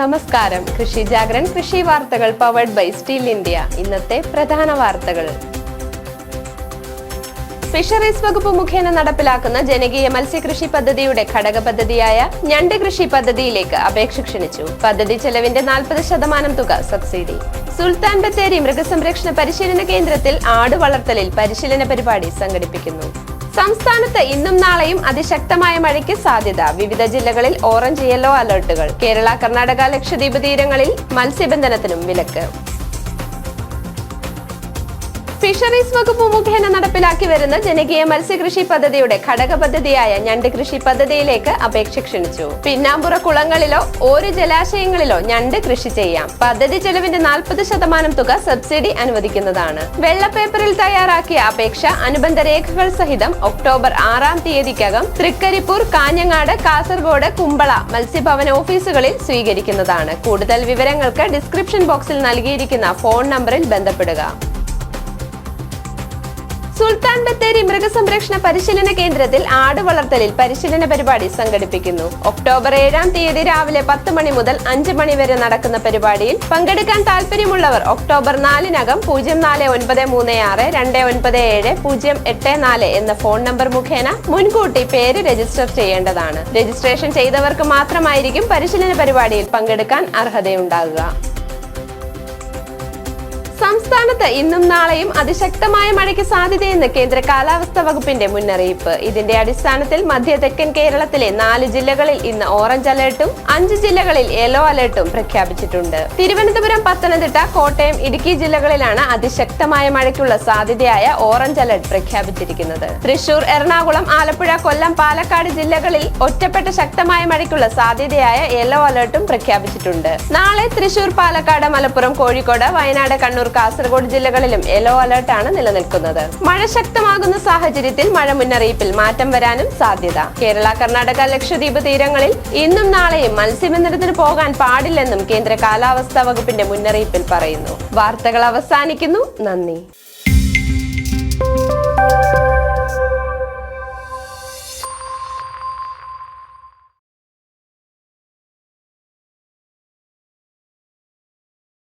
നമസ്കാരം. കൃഷി ജാഗ്രൻ കൃഷി വാർത്തകൾ പവർഡ് ബൈ സ്റ്റീൽ ഇന്ത്യ ഇന്നത്തെ പ്രധാന വാർത്തകൾ. ഫിഷറീസ് വകുപ്പ് മുഖേന നടപ്പിലാക്കുന്ന ജനകീയ മത്സ്യകൃഷി പദ്ധതിയുടെ ഘടക പദ്ധതിയായ ഞണ്ട് കൃഷി പദ്ധതിയിലേക്ക് അപേക്ഷ ക്ഷണിച്ചു. പദ്ധതി ചെലവിന്റെ നാൽപ്പത് ശതമാനം തുക സബ്സിഡി. സുൽത്താൻ ബത്തേരി മൃഗസംരക്ഷണ പരിശീലന കേന്ദ്രത്തിൽ ആട് വളർത്തലിൽ പരിശീലന പരിപാടി സംഘടിപ്പിക്കുന്നു. സംസ്ഥാനത്ത് ഇന്നും നാളെയും അതിശക്തമായ മഴയ്ക്ക് സാധ്യത. വിവിധ ജില്ലകളിൽ ഓറഞ്ച് യെല്ലോ അലർട്ടുകൾ. കേരള കർണാടക ലക്ഷദ്വീപ് തീരങ്ങളിൽ മത്സ്യബന്ധനത്തിനും വിലക്ക്. ഫിഷറീസ് വകുപ്പ് മുഖേന നടപ്പിലാക്കി വരുന്ന ജനകീയ മത്സ്യകൃഷി പദ്ധതിയുടെ ഘടക പദ്ധതിയായ ഞണ്ട് കൃഷി പദ്ധതിയിലേക്ക് അപേക്ഷ ക്ഷണിച്ചു. പിന്നാമ്പുറ കുളങ്ങളിലോ ഓരോ ജലാശയങ്ങളിലോ ഞണ്ട് കൃഷി ചെയ്യാം. പദ്ധതി ചെലവിന്റെ നാൽപ്പത് ശതമാനം തുക സബ്സിഡി അനുവദിക്കുന്നതാണ്. വെള്ളപ്പേപ്പറിൽ തയ്യാറാക്കിയ അപേക്ഷ അനുബന്ധ രേഖകൾ സഹിതം ഒക്ടോബർ ആറാം തീയതിക്കകം തൃക്കരിപ്പൂർ കാഞ്ഞങ്ങാട് കാസർഗോഡ് കുമ്പള മത്സ്യഭവന ഓഫീസുകളിൽ സ്വീകരിക്കുന്നതാണ്. കൂടുതൽ വിവരങ്ങൾക്ക് ഡിസ്ക്രിപ്ഷൻ ബോക്സിൽ നൽകിയിരിക്കുന്ന ഫോൺ നമ്പറിൽ ബന്ധപ്പെടുക. സുൽത്താൻ ബത്തേരി മൃഗസംരക്ഷണ പരിശീലന കേന്ദ്രത്തിൽ ആട് വളർത്തലിൽ പരിശീലന പരിപാടി സംഘടിപ്പിക്കുന്നു. ഒക്ടോബർ ഏഴാം തീയതി രാവിലെ പത്ത് മണി മുതൽ അഞ്ച് മണി വരെ നടക്കുന്ന പരിപാടിയിൽ പങ്കെടുക്കാൻ താല്പര്യമുള്ളവർ ഒക്ടോബർ നാലിനകം പൂജ്യം നാല് ഒൻപത് മൂന്ന് ആറ് രണ്ട് ഒൻപത് ഏഴ് പൂജ്യം എട്ട് നാല് എന്ന ഫോൺ നമ്പർ മുഖേന മുൻകൂട്ടി പേര് രജിസ്റ്റർ ചെയ്യേണ്ടതാണ്. രജിസ്ട്രേഷൻ ചെയ്തവർക്ക് മാത്രമായിരിക്കും പരിശീലന പരിപാടിയിൽ പങ്കെടുക്കാൻ അർഹതയുണ്ടാകുക. സംസ്ഥാനത്ത് ഇന്നും നാളെയും അതിശക്തമായ മഴയ്ക്ക് സാധ്യതയെന്ന് കേന്ദ്ര കാലാവസ്ഥാ വകുപ്പിന്റെ മുന്നറിയിപ്പ്. ഇതിന്റെ അടിസ്ഥാനത്തിൽ മധ്യ തെക്കൻ കേരളത്തിലെ നാല് ജില്ലകളിൽ ഇന്ന് ഓറഞ്ച് അലർട്ടും അഞ്ച് ജില്ലകളിൽ യെല്ലോ അലർട്ടും പ്രഖ്യാപിച്ചിട്ടുണ്ട്. തിരുവനന്തപുരം പത്തനംതിട്ട കോട്ടയം ഇടുക്കി ജില്ലകളിലാണ് അതിശക്തമായ മഴയ്ക്കുള്ള സാധ്യതയായ ഓറഞ്ച് അലർട്ട് പ്രഖ്യാപിച്ചിരിക്കുന്നത്. തൃശൂർ എറണാകുളം ആലപ്പുഴ കൊല്ലം പാലക്കാട് ജില്ലകളിൽ ഒറ്റപ്പെട്ട ശക്തമായ മഴയ്ക്കുള്ള സാധ്യതയായ യെല്ലോ അലർട്ടും പ്രഖ്യാപിച്ചിട്ടുണ്ട്. നാളെ തൃശൂർ പാലക്കാട് മലപ്പുറം കോഴിക്കോട് വയനാട് കാസർഗോഡ് ജില്ലകളിലും യെല്ലോ അലർട്ടാണ് നിലനിൽക്കുന്നത്. മഴ ശക്തമാകുന്ന സാഹചര്യത്തിൽ മഴ മുന്നറിയിപ്പിൽ മാറ്റം വരാനും സാധ്യത. കേരള കർണാടക ലക്ഷദ്വീപ് തീരങ്ങളിൽ ഇന്നും നാളെയും മത്സ്യബന്ധനത്തിന് പോകാൻ പാടില്ലെന്നും കേന്ദ്ര കാലാവസ്ഥാ വകുപ്പിന്റെ മുന്നറിയിപ്പിൽ പറയുന്നു. വാർത്തകൾ അവസാനിക്കുന്നു. നന്ദി.